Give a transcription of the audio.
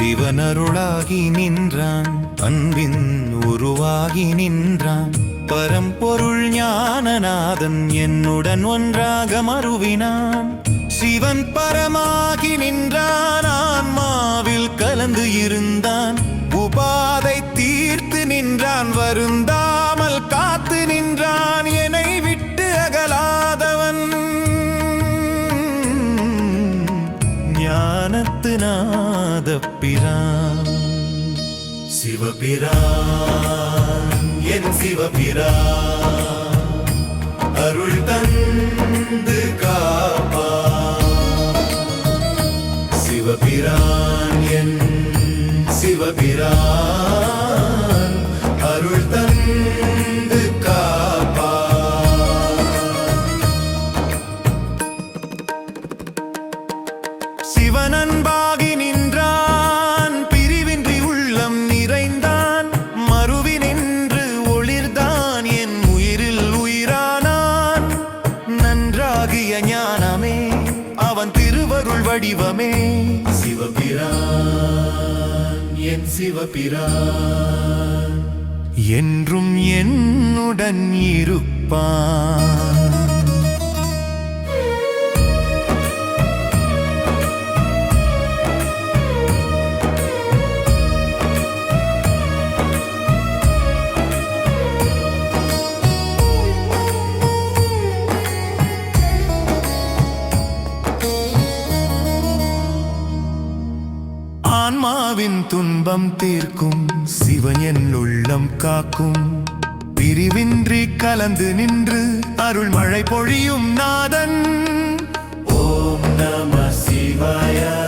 சிவனருளாகி நின்றான். அன்பின் உருவாகி நின்றான். பரம்பொருள் ஞானநாதன் என்னுடன் ஒன்றாக மருவினான். சிவன் பரமாகி நின்றான். ஆன்மாவில் கலந்து இருந்தான். உபாதை தீர்த்து நின்றான். வருந்தாமல் காத்து நின்றான். என்னை விட்டு அகலாதவன். ஞானத்து நாதப்பிரான் சிவபிரான் என் சிவபிரான் அருள் தந்து காப்பா சிவபிரான் என் சிவபிரான் அருள் தந்து காப்பா சிவனன்ப ஞானமே. அவன் திருவருள் வடிவமே. சிவபிரான் என் சிவபிரான். என்றும் என்னுடன் இருப்பான். ஆன்மாவின் துன்பம் தீர்க்கும் சிவன் என் உள்ளம் காக்கும். பிரிவின்றி கலந்து நின்று அருள் மழை பொழியும் நாதன். ஓம் நம சிவாயா.